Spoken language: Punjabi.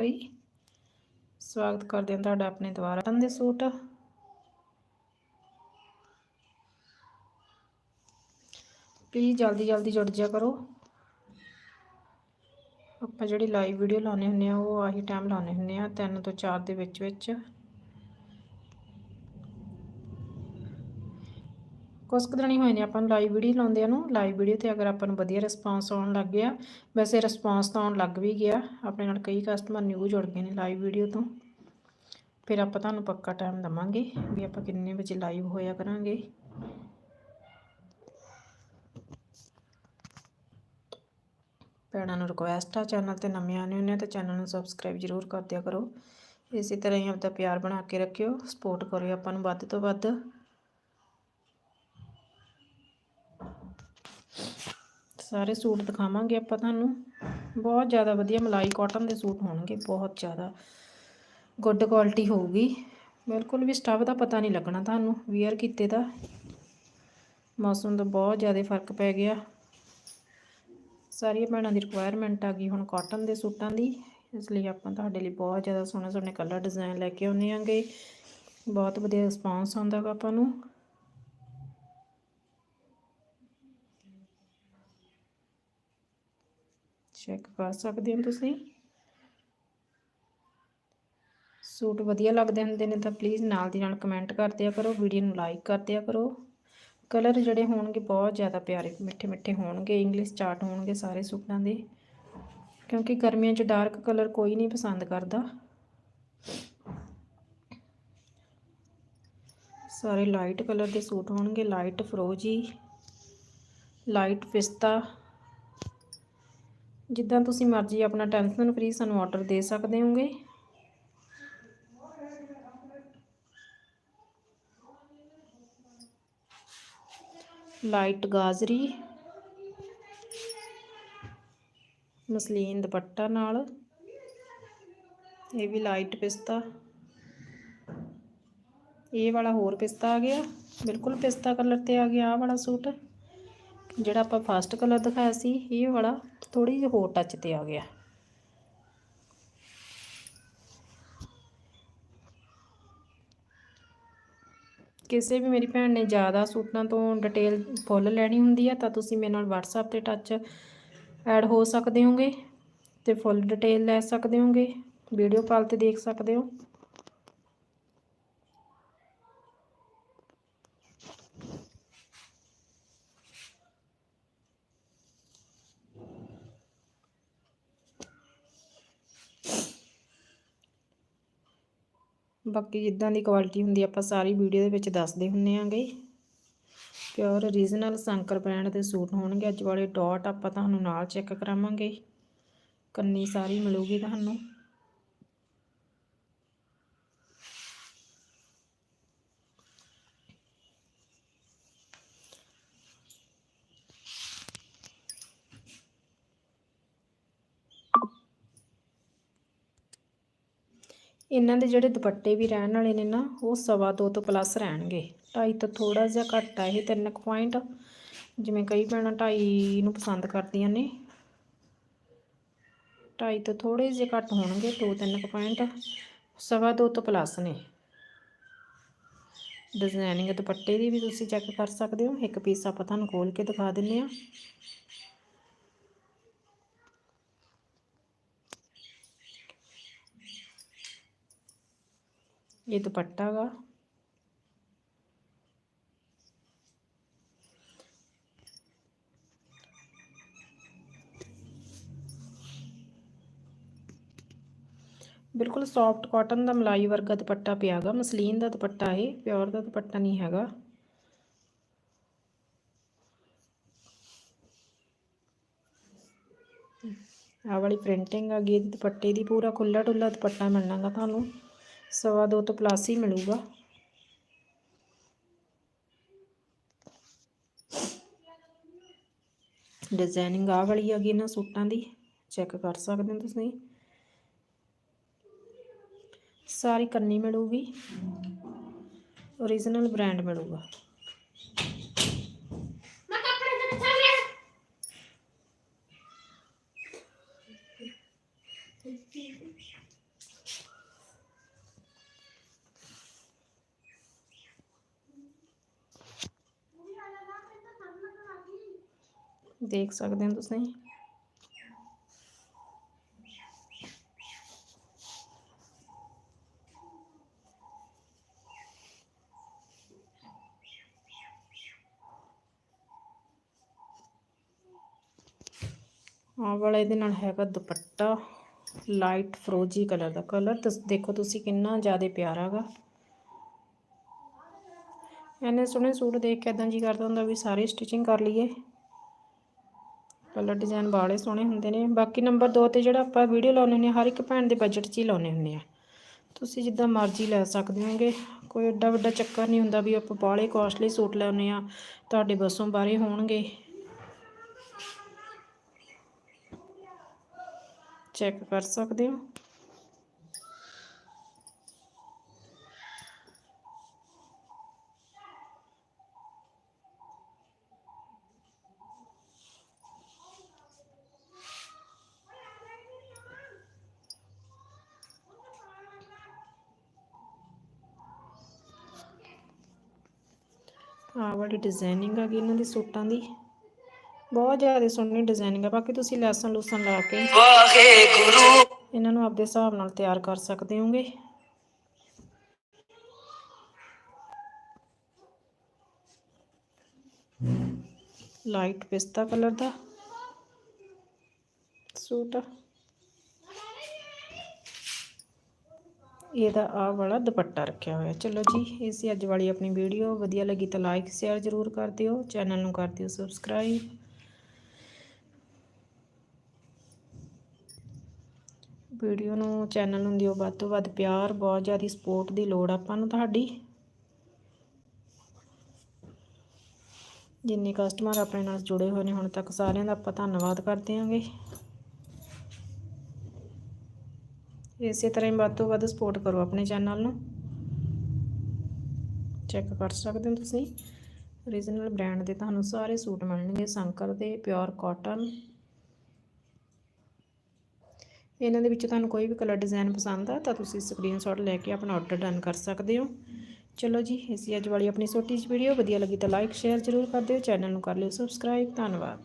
ਜੀ ਸਵਾਗਤ ਕਰਦੇ ਹਾਂ ਤੁਹਾਡਾ ਆਪਣੇ ਦੁਆਰਾ ਦੇ ਸੂਟ। ਪਲੀਜ਼ ਜਲਦੀ ਜਲਦੀ ਜੁੜ ਜਾ ਕਰੋ। ਆਪਾਂ ਜਿਹੜੀ ਲਾਈਵ ਵੀਡੀਓ ਲਾਉਣੇ ਹੁੰਦੇ ਆ ਉਹ ਆਹੀ ਟਾਈਮ ਲਾਉਣੇ ਹੁੰਦੇ ਆ 3 ਤੋਂ 4 ਦੇ ਵਿੱਚ ਵਿੱਚ। ਕੁਝ ਕੁ ਦਿਨ ਹੀ ਹੋਏ ਨੇ ਆਪਾਂ ਨੂੰ ਲਾਈਵ ਵੀਡੀਓ ਲਾਉਂਦੇ ਆ ਨੂੰ। ਲਾਈਵ ਵੀਡੀਓ ਤੇ ਅਗਰ ਆਪਾਂ ਨੂੰ ਵਧੀਆ ਰਿਸਪਾਂਸ ਆਉਣ ਲੱਗ ਗਿਆ, ਵੈਸੇ ਰਿਸਪਾਂਸ ਤਾਂ ਆਉਣ ਲੱਗ ਵੀ ਗਿਆ, ਆਪਣੇ ਨਾਲ ਕਈ ਕਸਟਮਰ ਨਿਊ ਜੁੜ ਗਏ ਨੇ ਲਾਈਵ ਵੀਡੀਓ ਤੋਂ। ਫਿਰ ਆਪਾਂ ਤੁਹਾਨੂੰ ਪੱਕਾ ਟਾਈਮ ਦਵਾਂਗੇ ਵੀ ਆਪਾਂ ਕਿੰਨੇ ਵਜੇ ਲਾਈਵ ਹੋਇਆ ਕਰਾਂਗੇ। ਭੈਣਾਂ ਨੂੰ ਰਿਕੁਐਸਟ ਆ ਚੈਨਲ ਤੇ ਨਵੇਂ ਆਨੇ ਹੁੰਦੇ ਤਾਂ ਚੈਨਲ ਨੂੰ ਸਬਸਕ੍ਰਾਈਬ ਜ਼ਰੂਰ ਕਰ ਦਿਆ ਕਰੋ। ਇਸੇ ਤਰ੍ਹਾਂ ਹੀ ਆਪਦਾ ਪਿਆਰ ਬਣਾ ਕੇ ਰੱਖਿਓ ਸਪੋਰਟ ਕਰਿਓ ਆਪਾਂ ਨੂੰ ਵੱਧ ਤੋਂ ਵੱਧ। ਸਾਰੇ ਸੂਟ ਦਿਖਾਵਾਂਗੇ ਆਪਾਂ ਤੁਹਾਨੂੰ। ਬਹੁਤ ਜ਼ਿਆਦਾ ਵਧੀਆ ਮਲਾਈ ਕਾਟਨ ਦੇ ਸੂਟ ਹੋਣਗੇ, ਬਹੁਤ ਜ਼ਿਆਦਾ ਗੁੱਡ ਕੁਆਲਿਟੀ ਹੋਊਗੀ। ਬਿਲਕੁਲ ਵੀ ਸਟਫ ਦਾ ਪਤਾ ਨਹੀਂ ਲੱਗਣਾ ਤੁਹਾਨੂੰ ਵੇਅਰ ਕੀਤੇ ਦਾ। ਮੌਸਮ ਦਾ ਬਹੁਤ ਜ਼ਿਆਦਾ ਫ਼ਰਕ ਪੈ ਗਿਆ। ਸਾਰੀਆਂ ਭੈਣਾਂ ਦੀ ਰਿਕੁਆਇਰਮੈਂਟ ਆ ਗਈ ਹੁਣ ਕਾਟਨ ਦੇ ਸੂਟਾਂ ਦੀ, ਇਸ ਲਈ ਆਪਾਂ ਤੁਹਾਡੇ ਲਈ ਬਹੁਤ ਜ਼ਿਆਦਾ ਸੋਹਣੇ ਸੋਹਣੇ ਕਲਰ ਡਿਜ਼ਾਈਨ ਲੈ ਕੇ ਆਉਂਦੇ ਆਂਗੇ ਬਹੁਤ ਵਧੀਆ ਰਿਸਪਾਂਸ ਆਉਂਦਾ ਗਾ ਆਪਾਂ ਨੂੰ। ਚੈੱਕ ਕਰ ਸਕਦੇ ਹੋ ਤੁਸੀਂ। ਸੂਟ ਵਧੀਆ ਲੱਗਦੇ ਹੁੰਦੇ ਨੇ ਤਾਂ ਪਲੀਜ਼ ਨਾਲ ਦੀ ਨਾਲ ਕਮੈਂਟ ਕਰ ਦਿਆ ਕਰੋ ਵੀਡੀਓ ਨੂੰ ਲਾਈਕ ਕਰ ਦਿਆ ਕਰੋ। ਕਲਰ ਜਿਹੜੇ ਹੋਣਗੇ ਬਹੁਤ ਜ਼ਿਆਦਾ ਪਿਆਰੇ, ਮਿੱਠੇ ਮਿੱਠੇ ਹੋਣਗੇ ਇੰਗਲਿਸ਼ ਚਾਰਟ ਹੋਣਗੇ ਸਾਰੇ ਸੂਟਾਂ ਦੇ। ਕਿਉਂਕਿ ਗਰਮੀਆਂ 'ਚ ਡਾਰਕ ਕਲਰ ਕੋਈ ਨਹੀਂ ਪਸੰਦ ਕਰਦਾ। ਸਾਰੇ ਲਾਈਟ ਕਲਰ ਦੇ ਸੂਟ ਹੋਣਗੇ ਲਾਈਟ ਫਰੋਜੀ ਲਾਈਟ ਪਿਸਤਾ ਜਿੱਦਾਂ ਤੁਸੀਂ ਮਰਜ਼ੀ ਆਪਣਾ ਟੈਨਸ਼ਨ ਫ੍ਰੀ ਸਾਨੂੰ ਆਰਡਰ ਦੇ ਸਕਦੇ ਹੋਗੇ। ਲਾਈਟ ਗਾਜਰੀ, ਮਸਲੀਨ ਦੁਪੱਟਾ ਨਾਲ, ਇਹ ਵੀ ਲਾਈਟ ਪਿਸਤਾ। ਇਹ ਵਾਲਾ ਹੋਰ ਪਿਸਤਾ ਆ ਗਿਆ, ਬਿਲਕੁਲ ਪਿਸਤਾ ਕਲਰ ਤੇ ਆ ਗਿਆ ਆ ਵਾਲਾ ਸੂਟ। ਜਿਹੜਾ ਆਪਾਂ ਫਸਟ ਕਲਰ ਦਿਖਾਇਆ ਸੀ, ਇਹ ਵਾਲਾ ਥੋੜੀ ਜਿਹੀ ਹੋਰ ਟੱਚ ਤੇ ਆ ਗਿਆ। ਕਿਸੇ ਵੀ ਮੇਰੀ ਭੈਣ ਨੇ ਜ਼ਿਆਦਾ ਸੂਟਾਂ ਤੋਂ ਡਿਟੇਲ ਫੁੱਲ ਲੈਣੀ ਹੁੰਦੀ ਹੈ ਤਾਂ ਤੁਸੀਂ ਮੇਰੇ ਨਾਲ WhatsApp ਤੇ ਟੱਚ ਐਡ ਹੋ ਸਕਦੇ ਹੋਗੇ ਤੇ ਫੁੱਲ ਡਿਟੇਲ ਲੈ ਸਕਦੇ ਹੋਗੇ ਵੀਡੀਓ ਕਾਲ ਤੇ ਦੇਖ ਸਕਦੇ ਹੋ। ਬਾਕੀ ਜਿੱਦਾਂ ਦੀ ਕੁਆਲਿਟੀ ਹੁੰਦੀ ਆਪਾਂ ਸਾਰੀ ਵੀਡੀਓ ਦੇ ਵਿੱਚ ਦੱਸਦੇ ਹੁੰਨੇ ਆਂਗੇ ਪਿਓਰ ਰੀਜਨਲ ਸੰਕਰ ਬ੍ਰਾਂਡ ਦੇ ਸੂਟ ਹੋਣਗੇ, ਅੱਜ ਵਾਲੇ ਡਾਟ ਆਪਾਂ ਤੁਹਾਨੂੰ ਨਾਲ ਚੈੱਕ ਕਰਾਵਾਂਗੇ। ਕੰਨੀ ਸਾਰੀ ਮਿਲੂਗੀ ਤੁਹਾਨੂੰ। ਇਹਨਾਂ ਦੇ ਜਿਹੜੇ ਦੁਪੱਟੇ ਵੀ ਰਹਿਣ ਵਾਲੇ ਨੇ ਨਾ, ਉਹ ਸਵਾ ਦੋ ਤੋਂ ਪਲੱਸ ਰਹਿਣਗੇ। ਢਾਈ ਤੋਂ ਥੋੜਾ ਜਿਹਾ ਘੱਟ ਆ ਇਹ ਤਿੰਨ ਕੁ ਪੁਆਇੰਟ ਜਿਵੇਂ ਕਈ ਭੈਣਾਂ ਢਾਈ ਨੂੰ ਪਸੰਦ ਕਰਦੀਆਂ ਨੇ। ਢਾਈ ਤੋਂ ਥੋੜੇ ਜਿਹੇ ਘੱਟ ਹੋਣਗੇ, ਦੋ ਤਿੰਨ ਕੁ ਪੁਆਇੰਟ ਸਵਾ ਦੋ ਤੋਂ ਪਲੱਸ ਨੇ। ਡਿਜ਼ਾਈਨਿੰਗ ਦੁਪੱਟੇ ਦੀ ਵੀ ਤੁਸੀਂ ਚੈੱਕ ਕਰ ਸਕਦੇ ਹੋ। ਇੱਕ ਪੀਸ ਆਪਾਂ ਤੁਹਾਨੂੰ ਖੋਲ ਕੇ ਦਿਖਾ ਦਿੰਨੇ ਆ ਇਹ ਦੁਪੱਟਾ ਗਾ ਬਿਲਕੁਲ ਸੌਫਟ ਕਾਟਨ ਦਾ ਮਲਾਈ ਵਰਗਾ ਦੁਪੱਟਾ ਪਿਆਗਾ ਮਸਲੀਨ ਦਾ ਦੁਪੱਟਾ ਇਹ ਪਿਓਰ ਦਾ ਦੁਪੱਟਾ ਨਹੀਂ ਹੈਗਾ ਆ ਵਾਲੀ ਪ੍ਰਿੰਟਿੰਗ ਆ ਗਈ ਦੁਪੱਟੇ ਦੀ ਪੂਰਾ ਖੁੱਲਾ ਡੁੱਲਾ ਦੁਪੱਟਾ ਮਿਲਣਾਗਾ ਤੁਹਾਨੂੰ ਸਵਾ ਦੋ ਤੋਂ ਪਲੱਸ ਹੀ ਮਿਲੂਗਾ। ਡਿਜ਼ਾਈਨਿੰਗ ਆ ਵਾਲੀ ਹੈਗੀ ਇਹਨਾਂ ਸੂਟਾਂ ਦੀ। ਚੈੱਕ ਕਰ ਸਕਦੇ ਹੋ ਤੁਸੀਂ। ਸਾਰੀ ਕਰਨੀ ਮਿਲੂਗੀ। Origignal ਬ੍ਰਾਂਡ ਮਿਲੂਗਾ। ਦੇਖ ਸਕਦੇ ਹੋ ਤੁਸੀਂ। ਆ ਵਾਲਾ ਇਹਦੇ ਨਾਲ ਹੈਗਾ ਦੁਪੱਟਾ ਲਾਈਟ ਫਰੋਜੀ ਕਲਰ ਦਾ ਕਲਰ ਦੇਖੋ ਤੁਸੀਂ ਕਿੰਨਾ ਜ਼ਿਆਦਾ ਪਿਆਰਾ ਹੈਗਾ ਐਨੇ ਸੋਹਣੇ ਸੂਟ ਦੇਖ ਕੇ ਇਦਾਂ ਜੀ ਕਰਦਾ ਹੁੰਦਾ ਵੀ ਸਾਰੇ ਸਟਿਚਿੰਗ ਕਰ ਲਈਏ। ਕਲਰ ਡਿਜ਼ਾਈਨ ਬਾਲੇ ਸੋਹਣੇ ਹੁੰਦੇ ਨੇ। ਬਾਕੀ ਨੰਬਰ 2 ਤੇ ਜਿਹੜਾ ਆਪਾਂ ਵੀਡੀਓ ਲਾਉਨੇ ਹੁੰਦੇ ਹਾਂ, ਹਰ ਇੱਕ ਭੈਣ ਦੇ ਬਜਟ 'ਚ ਹੀ ਲਾਉਨੇ ਹੁੰਦੇ ਆ ਤੁਸੀਂ ਜਿੱਦਾਂ ਮਰਜ਼ੀ ਲੈ ਸਕਦੇ ਹੋਗੇ। ਕੋਈ ਏਡਾ ਵੱਡਾ ਚੱਕਰ ਨਹੀਂ ਹੁੰਦਾ ਵੀ ਆਪਾਂ ਬਾਲੇ ਕਾਸਟਲੀ ਸੂਟ ਲੈਉਨੇ ਆ ਤੁਹਾਡੇ ਬਸੋਂ ਬਾਰੇ ਹੋਣਗੇ। ਚੈੱਕ ਕਰ ਸਕਦੇ ਹੋ। ਆਹ ਵਾਲੀ ਡਿਜ਼ਾਈਨਿੰਗ ਆ ਗਈ ਇਹਨਾਂ ਦੇ ਸੂਟਾਂ ਦੀ। ਬਹੁਤ ਜ਼ਿਆਦਾ ਸੋਹਣੀ ਡਿਜ਼ਾਈਨਿੰਗ ਆ। ਬਾਕੀ ਤੁਸੀਂ ਲੈਸਾਂ ਲੂਸਾਂ ਲਾ ਕੇ ਵਾਹਿਗੁਰੂ। ਇਹਨਾਂ ਨੂੰ ਆਪਦੇ ਹਿਸਾਬ ਨਾਲ ਤਿਆਰ ਕਰ ਸਕਦੇ ਹੋਗੇ। ਲਾਈਟ ਪਿਸਤਾ ਕਲਰ ਦਾ ਸੂਟ ਇਹਦਾ ਆਹ ਵਾਲਾ ਦੁਪੱਟਾ ਰੱਖਿਆ ਹੋਇਆ। ਚਲੋ ਜੀ, ਇਹ ਸੀ ਅੱਜ ਵਾਲੀ ਆਪਣੀ ਵੀਡੀਓ। ਵਧੀਆ ਲੱਗੀ ਤਾਂ ਲਾਈਕ ਸ਼ੇਅਰ ਜ਼ਰੂਰ ਕਰ ਦਿਓ। ਚੈਨਲ ਨੂੰ ਕਰ ਦਿਓ ਸਬਸਕ੍ਰਾਈਬ ਵੀਡੀਓ ਨੂੰ ਚੈਨਲ ਨੂੰ ਦਿਓ ਵੱਧ ਤੋਂ ਵੱਧ ਪਿਆਰ, ਬਹੁਤ ਜ਼ਿਆਦਾ ਸਪੋਰਟ ਦੀ ਲੋੜ ਆਪਾਂ ਨੂੰ ਤੁਹਾਡੀ। ਜਿੰਨੇ ਕਸਟਮਰ ਆਪਣੇ ਨਾਲ ਜੁੜੇ ਹੋਏ ਨੇ, ਹੁਣ ਤੱਕ ਸਾਰਿਆਂ ਦਾ ਆਪਾਂ ਧੰਨਵਾਦ ਕਰਦੇ ਹਾਂਗੇ ਇਸੇ ਤਰ੍ਹਾਂ ਹੀ ਵੱਧ ਤੋਂ ਵੱਧ ਸਪੋਰਟ ਕਰੋ ਆਪਣੇ ਚੈਨਲ ਨੂੰ। ਚੈੱਕ ਕਰ ਸਕਦੇ ਹੋ ਤੁਸੀਂ। ਰੀਜਨਲ ਬ੍ਰਾਂਡ ਦੇ ਤੁਹਾਨੂੰ ਸਾਰੇ ਸੂਟ ਮਿਲਣਗੇ। ਸੰਕਰ ਦੇ ਪਿਓਰ ਕਾਟਨ ਇਹਨਾਂ ਦੇ ਵਿੱਚ ਤੁਹਾਨੂੰ ਕੋਈ ਵੀ ਕਲਰ ਡਿਜ਼ਾਈਨ ਪਸੰਦ ਆ, ਤਾਂ ਤੁਸੀਂ ਸਕਰੀਨਸ਼ਾਟ ਲੈ ਕੇ ਆਪਣਾ ਆਰਡਰ ਡਨ ਕਰ ਸਕਦੇ ਹੋ। ਚਲੋ ਜੀ ਇਸੀ ਅੱਜ ਵਾਲੀ ਆਪਣੀ ਛੋਟੀ ਜਿਹੀ ਵੀਡੀਓ ਵਧੀਆ ਲੱਗੀ ਤਾਂ ਲਾਈਕ ਸ਼ੇਅਰ ਜ਼ਰੂਰ ਕਰ ਦਿਓ। ਚੈਨਲ ਨੂੰ ਕਰ ਲਿਓ ਸਬਸਕ੍ਰਾਈਬ ਧੰਨਵਾਦ।